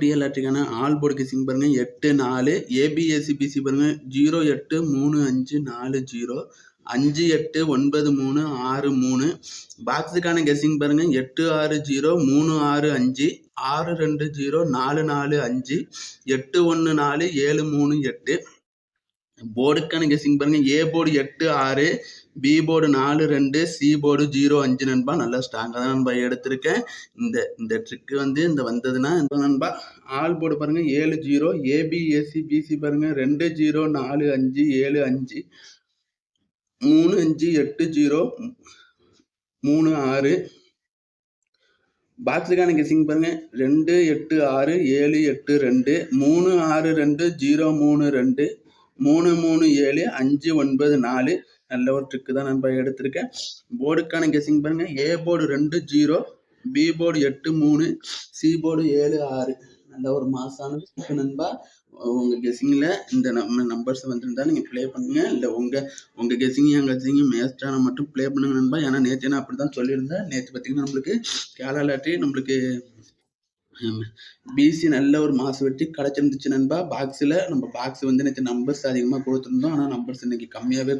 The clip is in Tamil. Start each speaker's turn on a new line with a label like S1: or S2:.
S1: டிஎல்ஆர்டிக்கான ஆல் போர்டு கெஸிங் பாருங்கள் எட்டு நாலு ஏபிஎஸ்சிபிசி பாருங்கள் ஜீரோ எட்டு மூணு அஞ்சு நாலு ஜீரோ அஞ்சு எட்டு ஒன்பது மூணு ஆறு மூணு. பாக்ஸுக்கான கெஸ்ஸிங் பாருங்கள் எட்டு ஆறு ஜீரோ மூணு ஆறு அஞ்சு ஆறு ரெண்டு ஜீரோ நாலு நாலு அஞ்சு எட்டு ஒன்று நாலு ஏழு மூணு எட்டு. போர்டுக்கான கெஸிங் பாருங்கள் ஏ போர்டு எட்டு ஆறு பி போர்டு நாலு ரெண்டு சி போர்டு ஜீரோ அஞ்சு நண்பா. நல்லா ஸ்ட்ராங்காக தான் நண்பா எடுத்திருக்கேன். இந்த இந்த ட்ரிக்கு வந்து இந்த வந்ததுன்னா இந்த நண்பா. ஆல் போர்டு பாருங்கள் ஏழு ஜீரோ ஏபிஎஸ்சி பிசி பாருங்கள் ரெண்டு ஜீரோ நாலு அஞ்சு ஏழு அஞ்சு. மூணு அஞ்சு எட்டு ஜீரோ மூணு ஆறு. பாக்ஸுக்கான கெஸிங் பாருங்கள் ரெண்டு எட்டு ஆறு ஏழு எட்டு ரெண்டு. மூணு ஆறு ரெண்டு ஜீரோ மூணு ரெண்டு. மூணு மூணு ஏழு அஞ்சு ஒன்பது நாலு. நல்ல ஒரு ட்ரிக்கு தான் நண்பா எடுத்திருக்கேன். போர்டுக்கான கெஸிங் பாருங்க. ஏ போர்டு ரெண்டு ஜீரோ பி போர்டு எட்டு மூணு. சி போர்டு ஏழு ஆறு. நல்ல ஒரு மாசான நண்பா. உங்கள் கெஸிங்கில் இந்த நம்ம நம்பர்ஸ் வந்துருந்தா நீங்கள் ப்ளே பண்ணுங்க. இல்லை உங்கள் உங்கள் கெஸிங்கு என் கெஸிங்கும் மேட்ச்சான மட்டும் ப்ளே பண்ணுங்க நண்பா. ஏன்னா நேற்று நான் அப்படி தான் சொல்லியிருந்தேன். நேற்று பார்த்தீங்கன்னா நம்மளுக்கு கேரளா லாட்ரி நம்மளுக்கு பிசி நல்ல ஒரு மாசு வெட்டி கிடச்சிருந்துச்சு நண்பா. பாக்ஸில் நம்ம பாக்ஸ் வந்து நேற்று நம்பர்ஸ் அதிகமாக கொடுத்துருந்தோம். ஆனால் நம்பர்ஸ் இன்னைக்கு கம்மியாகவே